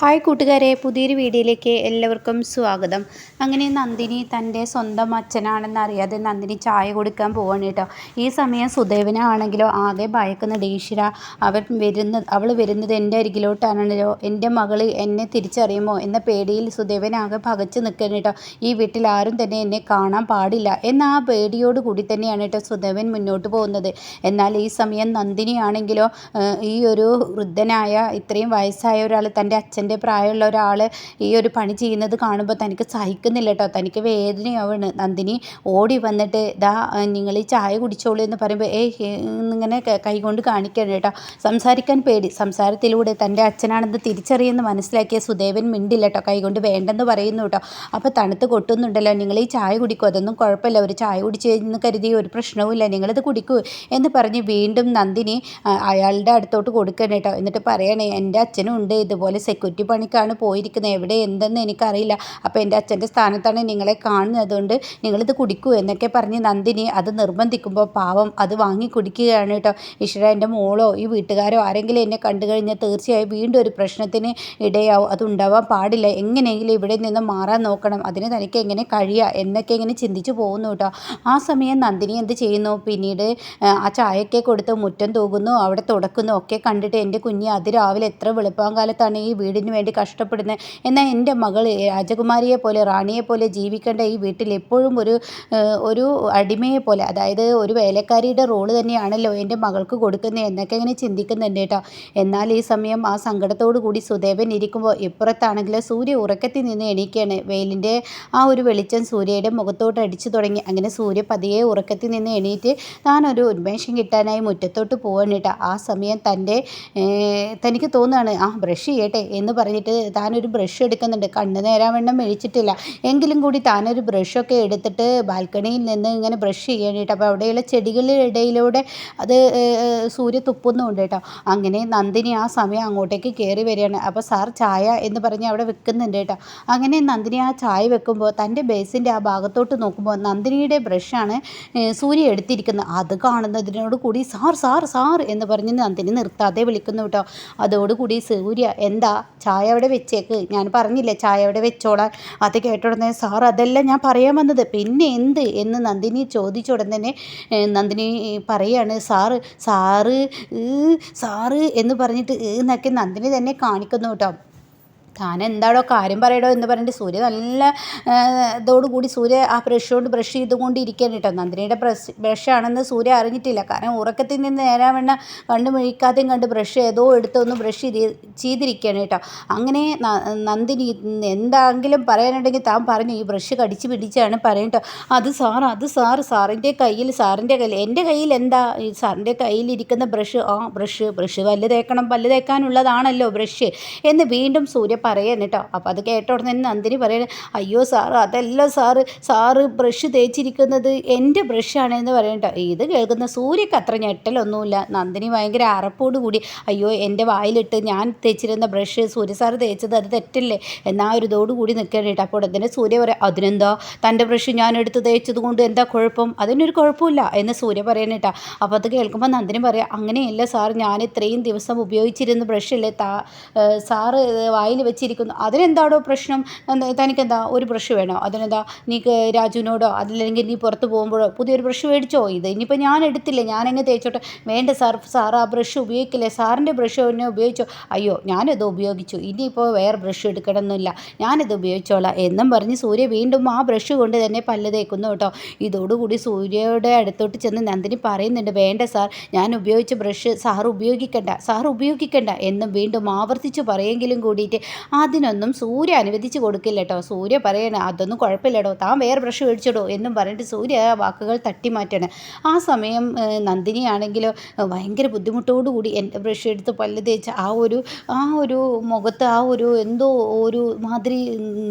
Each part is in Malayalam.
ഹായ് കൂട്ടുകാരെ പുതിയൊരു വീഡിയോയിലേക്ക് എല്ലാവർക്കും സ്വാഗതം. അങ്ങനെ നന്ദിനി തന്റെ സ്വന്തം അച്ഛനാണെന്ന് അറിയാതെ നന്ദിനി ചായ കൊടുക്കാൻ പോവാണ് കേട്ടോ. ഈ സമയം സുദേവനാണെങ്കിലോ ആകെ ഭയക്കുന്ന ഡീഷിര അവൻ വരുന്ന അവൾ വരുന്നത് എന്റെ അരികിലോട്ടാണല്ലോ. എന്റെ മകൾ എന്നെ തിരിച്ചറിയുമോ എന്ന പേടിയിൽ സുദേവൻ ആകെ പകച്ചു നിൽക്കണം കേട്ടോ. ഈ വീട്ടിൽ ആരും തന്നെ എന്നെ കാണാൻ പാടില്ല എന്ന ആ പേടിയോട് കൂടി തന്നെയാണ് കേട്ടോ സുദേവൻ മുന്നോട്ട് പോകുന്നത്. എന്നാൽ ഈ സമയം നന്ദിനിയാണെങ്കിലോ ഈ ഒരു വൃദ്ധനായ ഇത്രയും വയസ്സായ ഒരാൾ തന്റെ അച്ഛന്റെ എന്റെ പ്രായമുള്ള ഒരാൾ ഈ ഒരു പണി ചെയ്യുന്നത് കാണുമ്പോൾ തനിക്ക് സഹിക്കുന്നില്ല കേട്ടോ തനിക്ക് വേദനയാവാണ്. നന്ദിനി ഓടി വന്നിട്ട് ദാ നിങ്ങൾ ഈ ചായ കുടിച്ചോളൂ എന്ന് പറയുമ്പോൾ ഏയ് ഇങ്ങനെ കൈകൊണ്ട് കാണിക്കണം കേട്ടോ സംസാരിക്കാൻ പേടി. സംസാരത്തിലൂടെ തന്റെ അച്ഛനാണെന്ന് തിരിച്ചറിയുന്ന മനസ്സിലാക്കിയ സുദേവൻ മിണ്ടില്ല കേട്ടോ കൈകൊണ്ട് വേണ്ടെന്ന് പറയുന്നു കേട്ടോ അപ്പോൾ തണുത്ത് കൊട്ടുന്നുണ്ടല്ലോ. നിങ്ങൾ ഈ ചായ കുടിക്കൂ. അതൊന്നും കുഴപ്പമില്ല. ഒരു ചായ കുടിച്ച് എന്ന് കരുതി ഒരു പ്രശ്നവുമില്ല. നിങ്ങളിത് കുടിക്കൂ എന്ന് പറഞ്ഞ് വീണ്ടും നന്ദിനി അയാളുടെ അടുത്തോട്ട് കൊടുക്കണം കേട്ടോ എന്നിട്ട് പറയണേ എന്റെ അച്ഛനും ഉണ്ട് ഇതുപോലെ സെക്യൂരിറ്റി പണിക്കാണ് പോയിരിക്കുന്നത്. എവിടെ എന്തെന്ന് എനിക്കറിയില്ല. അപ്പോൾ എന്റെ അച്ഛന്റെ സ്ഥാനത്താണ് നിങ്ങളെ കാണുന്നത്. അതുകൊണ്ട് നിങ്ങളിത് കുടിക്കൂ എന്നൊക്കെ പറഞ്ഞ് നന്ദിനി അത് നിർബന്ധിക്കുമ്പോൾ പാവം അത് വാങ്ങി കുടിക്കുകയാണ് കേട്ടോ. ഈശ്വര എന്റെ മോളോ ഈ വീട്ടുകാരോ ആരെങ്കിലും എന്നെ കണ്ടു കഴിഞ്ഞാൽ തീർച്ചയായും വീണ്ടും ഒരു പ്രശ്നത്തിന് ഇടയാവും. അത് ഉണ്ടാവാൻ പാടില്ല. എങ്ങനെയെങ്കിലും ഇവിടെ നിന്ന് മാറാൻ നോക്കണം. അതിന് തനിക്ക് എങ്ങനെ കഴിയുക എന്നൊക്കെ ഇങ്ങനെ ചിന്തിച്ചു പോകുന്നു കേട്ടോ. ആ സമയം നന്ദിനി എന്ത് ചെയ്യുന്നു? പിന്നീട് ആ ചായയൊക്കെ കൊടുത്ത് മുറ്റം തൂകുന്നു അവിടെ തുടക്കുന്നു. ഒക്കെ കണ്ടിട്ട് എന്റെ കുഞ്ഞ് അതിരാവിലെ എത്ര വെളുപ്പാങ്കാലത്താണ് ഈ വീടിന് അതിന് വേണ്ടി കഷ്ടപ്പെടുന്നത് എന്നാൽ എന്റെ മകൾ രാജകുമാരിയെ പോലെ റാണിയെ പോലെ ജീവിക്കേണ്ട ഈ വീട്ടിൽ എപ്പോഴും ഒരു ഒരു അടിമയെ പോലെ അതായത് ഒരു വേലക്കാരിയുടെ റോൾ തന്നെയാണല്ലോ എന്റെ മകൾക്ക് കൊടുക്കുന്നത് എന്നൊക്കെ ഇങ്ങനെ ചിന്തിക്കുന്നുണ്ട് കേട്ടോ. എന്നാൽ ഈ സമയം ആ സങ്കടത്തോടു കൂടി സുദേവൻ ഇരിക്കുമ്പോൾ ഇപ്പുറത്താണെങ്കിൽ സൂര്യ ഉറക്കത്തിൽ നിന്ന് എണീക്കുകയാണ്. വെയിലിന്റെ ആ ഒരു വെളിച്ചം സൂര്യയുടെ മുഖത്തോട്ട് അടിച്ചു തുടങ്ങി. അങ്ങനെ സൂര്യ പതിയെ ഉറക്കത്തിൽ നിന്ന് എണീറ്റ് താനൊരു ഉന്മേഷം കിട്ടാനായി മുറ്റത്തോട്ട് പോവാണ് കേട്ടോ. ആ സമയം തന്റെ തനിക്ക് തോന്നുകയാണ് ആ ബ്രഷ് ചെയ്യട്ടെ എന്ന് പറഞ്ഞിട്ട് താനൊരു ബ്രഷ് എടുക്കുന്നുണ്ട്. കണ്ണ് നേരാൻ വണ്ണം മേടിച്ചിട്ടില്ല എങ്കിലും കൂടി താനൊരു ബ്രഷൊക്കെ എടുത്തിട്ട് ബാൽക്കണിയിൽ നിന്ന് ഇങ്ങനെ ബ്രഷ് ചെയ്യാനായിട്ട് അപ്പോൾ അവിടെയുള്ള ചെടികളുടെ ഇടയിലൂടെ അത് സൂര്യ തുപ്പുന്നുണ്ട് കേട്ടോ. അങ്ങനെ നന്ദിനി ആ സമയം അങ്ങോട്ടേക്ക് കയറി വരികയാണ്. അപ്പോൾ സാർ ചായ എന്ന് പറഞ്ഞ് അവിടെ വെക്കുന്നുണ്ട് കേട്ടോ. അങ്ങനെ നന്ദിനി ആ ചായ വെക്കുമ്പോൾ തന്റെ ബേസിന്റെ ആ ഭാഗത്തോട്ട് നോക്കുമ്പോൾ നന്ദിനിയുടെ ബ്രഷാണ് സൂര്യ എടുത്തിരിക്കുന്നത്. അത് കാണുന്നതിനോട് കൂടി സാർ സാർ സാർ എന്ന് പറഞ്ഞ് നന്ദിനി നിർത്താതെ വിളിക്കുന്നു കേട്ടോ. അതോടുകൂടി സൂര്യ എന്താ ചായ അവിടെ വെച്ചേക്ക്. ഞാൻ പറഞ്ഞില്ലേ ചായ അവിടെ വെച്ചോളാൻ. അത് കേട്ടോടനെ സാർ അതല്ല ഞാൻ പറയാൻ വന്നത്. പിന്നെ എന്ത്? എന്ന് നന്ദിനി ചോദിച്ച തന്നെ നന്ദിനി പറയാണ് സാറ് സാറ് സാറ് എന്ന് പറഞ്ഞിട്ട് എന്നൊക്കെ നന്ദിനി തന്നെ കാണിക്കുന്നു കേട്ടോ. താൻ എന്താടോ കാര്യം പറയടോ എന്ന് പറഞ്ഞിട്ട് സൂര്യ നല്ല ഇതോടുകൂടി സൂര്യ ആ ബ്രഷ് കൊണ്ട് ബ്രഷ് ചെയ്തുകൊണ്ടിരിക്കുകയാണ് കേട്ടോ. നന്ദിനിയുടെ ബ്രഷ് ബ്രഷാണെന്ന് സൂര്യ അറിഞ്ഞിട്ടില്ല. കാരണം ഉറക്കത്തിൽ നിന്ന് നേരാവണ്ണ കണ്ടു മിഴിക്കാതെയും കണ്ട് ബ്രഷ് ഏതോ എടുത്തൊന്ന് ബ്രഷ് ചെയ്ത് ചെയ്തിരിക്കുകയാണ് കേട്ടോ. അങ്ങനെ നന്ദിനി എന്താണെങ്കിലും പറയാനുണ്ടെങ്കിൽ താൻ പറഞ്ഞു ഈ ബ്രഷ് കടിച്ച് പിടിച്ചാണ് പറയട്ടോ അത് സാർ അത് സാർ സാറിന്റെ കയ്യിൽ സാറിന്റെ കയ്യിൽ എന്റെ കയ്യിൽ എന്താ? ഈ സാറിന്റെ കയ്യിലിരിക്കുന്ന ബ്രഷ് ആ ബ്രഷ് ബ്രഷ് പല്ല് തേക്കണം പല്ല് തേക്കാനുള്ളതാണല്ലോ ബ്രഷ് എന്ന് വീണ്ടും സൂര്യ പറയുന്നു കേട്ടോ. അപ്പോൾ അത് കേട്ട ഉടനെ നന്ദിനി പറയുന്നത് അയ്യോ സാർ അതല്ല സാറ് സാറ് ബ്രഷ് തേച്ചിരിക്കുന്നത് എന്റെ ബ്രഷാണ് എന്ന് പറയട്ടോ ഇത് കേൾക്കുന്ന സൂര്യക്ക് അത്ര ഞെട്ടലൊന്നുമില്ല. നന്ദിനി ഭയങ്കര അറപ്പോട് കൂടി അയ്യോ എന്റെ വായിലിട്ട് ഞാൻ തേച്ചിരുന്ന ബ്രഷ് സൂര്യ സാറ് തേച്ചത് അത് തെറ്റല്ലേ? എന്നാ ഒരു ഇതോട് കൂടി നിൽക്കണം കേട്ടോ. അപ്പോൾ ഉടനെ സൂര്യ പറയാം അതിനെന്താ? തന്റെ ബ്രഷ് ഞാൻ എടുത്ത് തേച്ചത് കൊണ്ട് എന്താ കുഴപ്പം? അതിനൊരു കുഴപ്പമില്ല എന്ന് സൂര്യ പറയുന്നത് കേട്ടോ. അപ്പോൾ അത് കേൾക്കുമ്പോൾ നന്ദിനി പറയാം അങ്ങനെയല്ല സാർ ഞാൻ ഇത്രയും ദിവസം ഉപയോഗിച്ചിരുന്ന ബ്രഷല്ലേ താ സാറ് വായിൽ വെച്ചിരിക്കുന്നു. അതിനെന്താണോ പ്രശ്നം? തനിക്കെന്താ ഒരു ബ്രഷ് വേണോ? അതിനെന്താ നീ രാജുവിനോടോ അതില്ലെങ്കിൽ നീ പുറത്ത് പോകുമ്പോഴോ പുതിയൊരു ബ്രഷ് മേടിച്ചോ ഇത്? ഇനിയിപ്പോൾ ഞാൻ എടുത്തില്ല? ഞാനെങ്ങനെ തേച്ചോട്ടെ? വേണ്ട സാർ സാർ ആ ബ്രഷ് ഉപയോഗിക്കില്ലേ? സാറിന്റെ ബ്രഷ് എന്നെ ഉപയോഗിച്ചോ? അയ്യോ ഞാനത് ഉപയോഗിച്ചു. ഇനിയിപ്പോൾ വേറെ ബ്രഷ് എടുക്കണമെന്നില്ല ഞാനിത് ഉപയോഗിച്ചോളാം. എന്നും പറഞ്ഞ് സൂര്യ വീണ്ടും ആ ബ്രഷ് കൊണ്ട് തന്നെ പല്ല് തേക്കുന്നു കേട്ടോ. ഇതോടുകൂടി സൂര്യയുടെ അടുത്തോട്ട് ചെന്ന് നന്ദിനി പറയുന്നുണ്ട് വേണ്ട സാർ ഞാൻ ഉപയോഗിച്ച ബ്രഷ് സാർ ഉപയോഗിക്കണ്ട സാർ ഉപയോഗിക്കണ്ട എന്നും വീണ്ടും ആവർത്തിച്ച് പറയെങ്കിലും കൂടിയിട്ട് അതിനൊന്നും സൂര്യ അനുവദിച്ച് കൊടുക്കില്ല കേട്ടോ സൂര്യ പറയണ അതൊന്നും കുഴപ്പമില്ലടോ താൻ വേറെ ബ്രഷ് മേടിച്ചിടോ എന്നും പറഞ്ഞിട്ട് സൂര്യ വാക്കുകൾ തട്ടിമാറ്റാണ്. ആ സമയം നന്ദിനിയാണെങ്കിലോ ഭയങ്കര ബുദ്ധിമുട്ടോടുകൂടി എന്റെ ബ്രഷ് എടുത്ത് പല്ല് തേച്ച് ആ ഒരു ആ ഒരു മുഖത്ത് ആ ഒരു എന്തോ ഒരു മാതിരി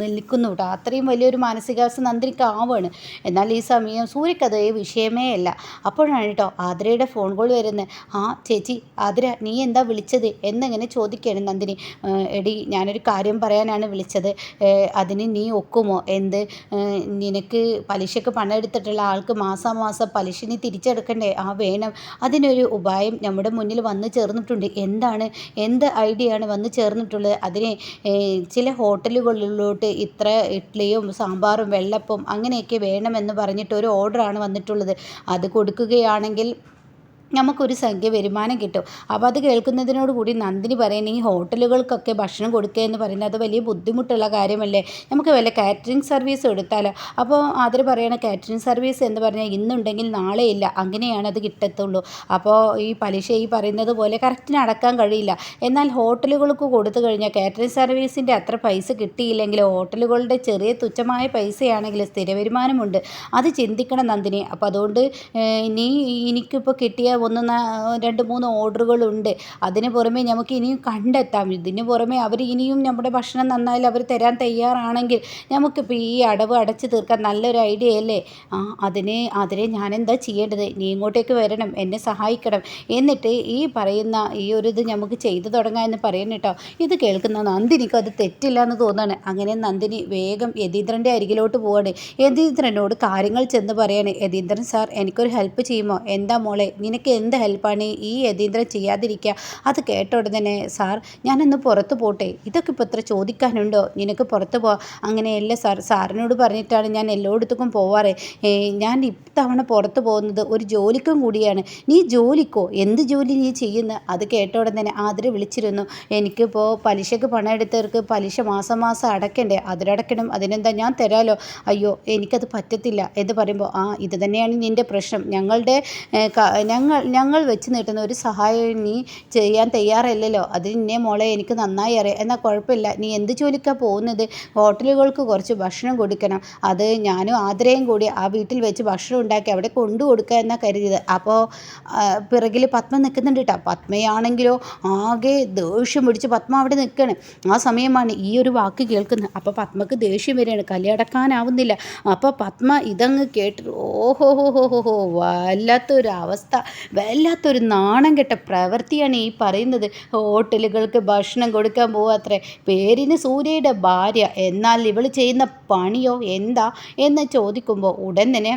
നിൽക്കുന്നു കേട്ടോ അത്രയും വലിയൊരു മാനസികാവസ്ഥ നന്ദിനിക്ക് ആവാണ്. എന്നാൽ ഈ സമയം സൂര്യക്കത് വിഷയമേ അല്ല. അപ്പോഴാണ് കേട്ടോ ആതിരയുടെ ഫോൺ കോൾ വരുന്നത് ആ ചേച്ചി ആതിര നീ എന്താ വിളിച്ചത്? എന്നിങ്ങനെ ചോദിക്കുകയാണ് നന്ദിനി. എടി ഞാനൊരു ഞാനൊരു കാര്യം പറയാനാണ് വിളിച്ചത്. അതിന് നീ ഒക്കുമോ? എന്ത്? നിനക്ക് പലിശക്ക് പണം എടുത്തിട്ടുള്ള ആൾക്ക് മാസാമാസം പലിശ നീ തിരിച്ചെടുക്കണ്ടേ? ആ വേണം. അതിനൊരു ഉപായം നമ്മുടെ മുന്നിൽ വന്നു ചേർന്നിട്ടുണ്ട്. എന്താണ്? എന്ത് ഐഡിയ ആണ് വന്നു ചേർന്നിട്ടുള്ളത്? അതിന് ചില ഹോട്ടലുകളിലോട്ട് ഇത്ര ഇഡ്ഡലിയും സാമ്പാറും വെള്ളപ്പം അങ്ങനെയൊക്കെ വേണമെന്ന് പറഞ്ഞിട്ട് ഒരു ഓർഡറാണ് വന്നിട്ടുള്ളത്. അത് കൊടുക്കുകയാണെങ്കിൽ നമുക്കൊരു സംഖ്യ വരുമാനം കിട്ടും. അപ്പോൾ അത് കേൾക്കുന്നതിനോട് കൂടി നന്ദിനി പറയുന്നത് ഈ ഹോട്ടലുകൾക്കൊക്കെ ഭക്ഷണം കൊടുക്കുക എന്ന് പറയുന്നത് അത് വലിയ ബുദ്ധിമുട്ടുള്ള കാര്യമല്ലേ? നമുക്ക് വല്ല കാറ്ററിംഗ് സർവീസ് എടുത്താലോ? അപ്പോൾ അതിൽ പറയണ കാറ്ററിംഗ് സർവീസ് എന്ന് പറഞ്ഞാൽ ഇന്നുണ്ടെങ്കിൽ നാളെ ഇല്ല. അങ്ങനെയാണ് അത് കിട്ടത്തുള്ളൂ. അപ്പോൾ ഈ പലിശ ഈ പറയുന്നത് പോലെ കറക്റ്റിന് അടക്കാൻ കഴിയില്ല. എന്നാൽ ഹോട്ടലുകൾക്ക് കൊടുത്തു കഴിഞ്ഞാൽ കാറ്ററിംഗ് സർവീസിന്റെ അത്ര പൈസ കിട്ടിയില്ലെങ്കിൽ ഹോട്ടലുകളുടെ ചെറിയ തുച്ഛമായ പൈസയാണെങ്കിൽ സ്ഥിര വരുമാനമുണ്ട്. അത് ചിന്തിക്കണം നന്ദിനി. അപ്പോൾ അതുകൊണ്ട് നീ എനിക്കിപ്പോൾ കിട്ടിയ ഒന്ന് രണ്ട് മൂന്ന് ഓർഡറുകളുണ്ട്. അതിന് പുറമേ നമുക്ക് ഇനിയും കണ്ടെത്താം. ഇതിന് പുറമെ അവർ ഇനിയും നമ്മുടെ ഭക്ഷണം നന്നായാലും അവർ തരാൻ തയ്യാറാണെങ്കിൽ നമുക്കിപ്പോൾ ഈ അടവ് അടച്ചു തീർക്കാൻ നല്ലൊരു ഐഡിയ അല്ലേ? ആ അതിന് അതിനെ ഞാൻ എന്താ ചെയ്യേണ്ടത്? നീ ഇങ്ങോട്ടേക്ക് വരണം എന്നെ സഹായിക്കണം. എന്നിട്ട് ഈ പറയുന്ന ഈ ഒരു ഇത് നമുക്ക് ചെയ്തു തുടങ്ങാം എന്ന് പറയുന്നു കേട്ടോ ഇത് കേൾക്കുന്ന നന്ദിനിക്ക് അത് തെറ്റില്ല എന്ന് തോന്നുകയാണ് അങ്ങനെ നന്ദിനി വേഗം യതീന്ദ്രന്റെ അരികിലോട്ട് പോവാണ്. യതീന്ദ്രനോട് കാര്യങ്ങൾ ചെന്ന് പറയാണ്. യതീന്ദ്രൻ സാർ എനിക്കൊരു ഹെൽപ്പ് ചെയ്യുമോ? എന്താ മോളെ നിനക്ക് എനിക്ക് എന്ത് ഹെൽപ്പാണ്? ഈ യതീന്ദ്രൻ ചെയ്യാതിരിക്കുക. അത് കേട്ട ഉടനെ സാർ ഞാനൊന്ന് പുറത്ത് പോട്ടെ. ഇതൊക്കെ ഇപ്പോൾ ഇത്ര ചോദിക്കാനുണ്ടോ? നിനക്ക് പുറത്ത് പോ അങ്ങനെയല്ല സാർ. സാറിനോട് പറഞ്ഞിട്ടാണ് ഞാൻ എല്ലായിടത്തേക്കും പോവാറ്. ഞാൻ ഇത്തവണ പുറത്ത് പോകുന്നത് ഒരു ജോലിക്കും കൂടിയാണ്. നീ ജോലിക്കോ? എന്ത് ജോലി നീ ചെയ്യുന്ന? അത് കേട്ട ഉടനെ ആതിര വിളിച്ചിരുന്നു. എനിക്കിപ്പോൾ പലിശക്ക് പണം എടുത്തവർക്ക് പലിശ മാസം മാസം അടയ്ക്കണ്ടേ അതിലടയ്ക്കണം അതിനെന്താ ഞാൻ തരാലോ? അയ്യോ എനിക്കത് പറ്റത്തില്ല. എന്ന് പറയുമ്പോൾ ആ ഇത് തന്നെയാണ് നിന്റെ പ്രശ്നം. ഞങ്ങളുടെ ഞങ്ങൾ ഞങ്ങൾ വെച്ച് നീട്ടുന്ന ഒരു സഹായം നീ ചെയ്യാൻ തയ്യാറല്ലല്ലോ. അത് നിന്നെ മോളെ എനിക്ക് നന്നായി അറിയാം. എന്നാൽ കുഴപ്പമില്ല. നീ എന്ത് ജോലിക്കാണ് പോകുന്നത്? ഹോട്ടലുകൾക്ക് കുറച്ച് ഭക്ഷണം കൊടുക്കണം. അത് ഞാനും ആദരയും കൂടി ആ വീട്ടിൽ വെച്ച് ഭക്ഷണം ഉണ്ടാക്കി അവിടെ കൊണ്ടു കൊടുക്കുക എന്നാണ് കരുതിയത്. അപ്പോൾ പിറകിൽ പത്മ നിൽക്കുന്നുണ്ട് കേട്ടോ പത്മയാണെങ്കിലോ ആകെ ദേഷ്യം പിടിച്ച് പത്മ അവിടെ നിൽക്കുകയാണ് ആ സമയമാണ് ഈ ഒരു വാക്ക് കേൾക്കുന്നത്. അപ്പോൾ പത്മക്ക് ദേഷ്യം വരികയാണ്. കലിയടക്കാനാവുന്നില്ല അപ്പോൾ പത്മ ഇതങ്ങ് കേട്ടിട്ട് ഓഹോ ഹോ ഹോ ഹോ ഹോ വല്ലാത്തൊരു നാണം കെട്ട പ്രവൃത്തിയാണ് ഈ പറയുന്നത്. ഹോട്ടലുകൾക്ക് ഭക്ഷണം കൊടുക്കാൻ പോവാത്രേ. പേരിന് സൂര്യയുടെ ഭാര്യ. എന്നാൽ ഇവൾ ചെയ്യുന്ന പണിയോ എന്താ? എന്ന് ചോദിക്കുമ്പോൾ ഉടൻ തന്നെ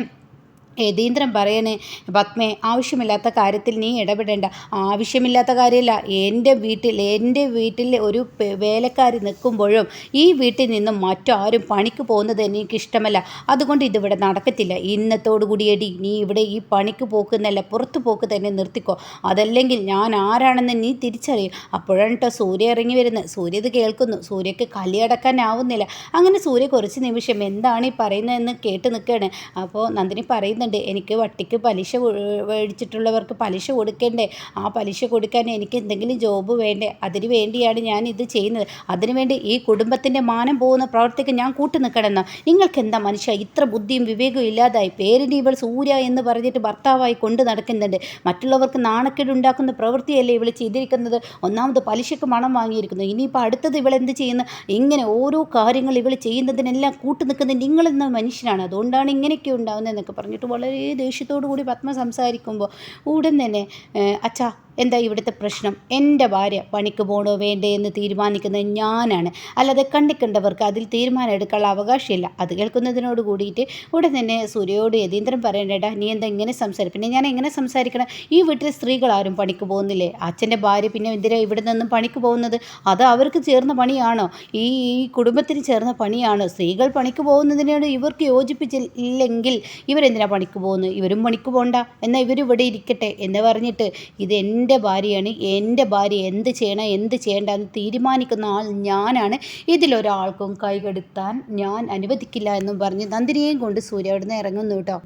യതീന്ദ്രൻ പറയണേ പത്മേ ആവശ്യമില്ലാത്ത കാര്യത്തിൽ നീ ഇടപെടേണ്ട. ആവശ്യമില്ലാത്ത കാര്യമല്ല എന്റെ വീട്ടിൽ എന്റെ വീട്ടിൽ ഒരു വേലക്കാരി നിൽക്കുമ്പോഴും ഈ വീട്ടിൽ നിന്നും മറ്റാരും പണിക്ക് പോകുന്നത് എനിക്കിഷ്ടമല്ല. അതുകൊണ്ട് ഇതിവിടെ നടക്കത്തില്ല. ഇന്നത്തോടു കൂടിയടി നീ ഇവിടെ ഈ പണിക്ക് പോക്കുന്നല്ല പുറത്തു പോക്ക് തന്നെ നിർത്തിക്കോ. അതല്ലെങ്കിൽ ഞാൻ ആരാണെന്ന് നീ തിരിച്ചറിയും. അപ്പോഴാണ് കേട്ടോ സൂര്യ ഇറങ്ങി വരുന്നത്. സൂര്യ ഇത് കേൾക്കുന്നു. സൂര്യക്ക് കലിയടക്കാനാവുന്നില്ല അങ്ങനെ സൂര്യ കുറച്ച് നിമിഷം എന്താണ് ഈ പറയുന്നതെന്ന് കേട്ട് നിൽക്കുകയാണ്. അപ്പോൾ നന്ദിനി പറയുന്നത് പറയുന്നുണ്ട് എനിക്ക് വട്ടിക്ക് പലിശ മേടിച്ചിട്ടുള്ളവർക്ക് പലിശ കൊടുക്കണ്ടേ? ആ പലിശ കൊടുക്കാൻ എനിക്ക് എന്തെങ്കിലും ജോബ് വേണ്ടേ? അതിന് വേണ്ടിയാണ് ഞാൻ ഇത് ചെയ്യുന്നത്. അതിനുവേണ്ടി ഈ കുടുംബത്തിന്റെ മാനം പോകുന്ന പ്രവർത്തിക്ക് ഞാൻ കൂട്ടു നിൽക്കണമെന്ന്. നിങ്ങൾക്ക് എന്താ മനുഷ്യ ഇത്ര ബുദ്ധിയും വിവേകവും ഇല്ലാതായി? പേരിന്റെ ഇവൾ സൂര്യ എന്ന് പറഞ്ഞിട്ട് ഭർത്താവായി കൊണ്ട് നടക്കുന്നുണ്ട്. മറ്റുള്ളവർക്ക് നാണക്കേട് ഉണ്ടാക്കുന്ന പ്രവൃത്തിയല്ലേ ഇവൾ ചെയ്തിരിക്കുന്നത്? ഒന്നാമത് പലിശക്ക് മണം വാങ്ങിയിരിക്കുന്നു. ഇനിയിപ്പോൾ അടുത്തത് ഇവൾ എന്ത് ചെയ്യുന്നു? ഇങ്ങനെ ഓരോ കാര്യങ്ങൾ ഇവൾ ചെയ്യുന്നതിനെല്ലാം കൂട്ടു നിൽക്കുന്നത് നിങ്ങളെന്ന മനുഷ്യനാണ്. അതുകൊണ്ടാണ് ഇങ്ങനെയൊക്കെ ഉണ്ടാകുന്നത് എന്നൊക്കെ പറഞ്ഞിട്ട് വളരെ ദേഷ്യത്തോടു കൂടി പത്മ സംസാരിക്കുമ്പോൾ ഉടൻ തന്നെ അച്ഛാ എന്താ ഇവിടുത്തെ പ്രശ്നം? എന്റെ ഭാര്യ പണിക്ക് പോകണോ വേണ്ടേ എന്ന് തീരുമാനിക്കുന്നത് ഞാനാണ്. അല്ലാതെ കണ്ടിക്കണ്ടവർക്ക് അതിൽ തീരുമാനം എടുക്കാനുള്ള അവകാശമില്ല. അത് കേൾക്കുന്നതിനോട് കൂടിയിട്ട് ഉടൻ തന്നെ സൂര്യയോട് യതീന്ദ്രൻ പറയണ്ടേടാ നീ എന്താ ഇങ്ങനെ സംസാരിക്കും പിന്നെ ഞാൻ എങ്ങനെ സംസാരിക്കണം? ഈ വീട്ടിൽ സ്ത്രീകൾ ആരും പണിക്ക് പോകുന്നില്ലേ? അച്ഛന്റെ ഭാര്യ പിന്നെ എന്തിനാ ഇവിടെ നിന്നും പണിക്ക് പോകുന്നത്? അത് അവർക്ക് ചേർന്ന പണിയാണോ? ഈ ഈ കുടുംബത്തിന് ചേർന്ന പണിയാണോ? സ്ത്രീകൾ പണിക്ക് പോകുന്നതിനോട് ഇവർക്ക് യോജിപ്പിച്ചില്ലെങ്കിൽ ഇവരെന്തിനാ പണിക്ക് പോകുന്നത്? ഇവരും പണിക്ക് പോകണ്ട എന്നാൽ ഇവരിവിടെ ഇരിക്കട്ടെ എന്ന് പറഞ്ഞിട്ട് ഇത് എന്റെ ഭാര്യയാണ് എന്റെ ഭാര്യ എന്ത് ചെയ്യണം എന്ത് ചെയ്യേണ്ട എന്ന് തീരുമാനിക്കുന്ന ആൾ ഞാനാണ്. ഇതിലൊരാൾക്കും കൈകെടുത്താൻ ഞാൻ അനുവദിക്കില്ല എന്നും പറഞ്ഞ് നന്ദിനിയെയും കൊണ്ട് സൂര്യ അവിടെ നിന്ന് ഇറങ്ങുന്നു കേട്ടോ.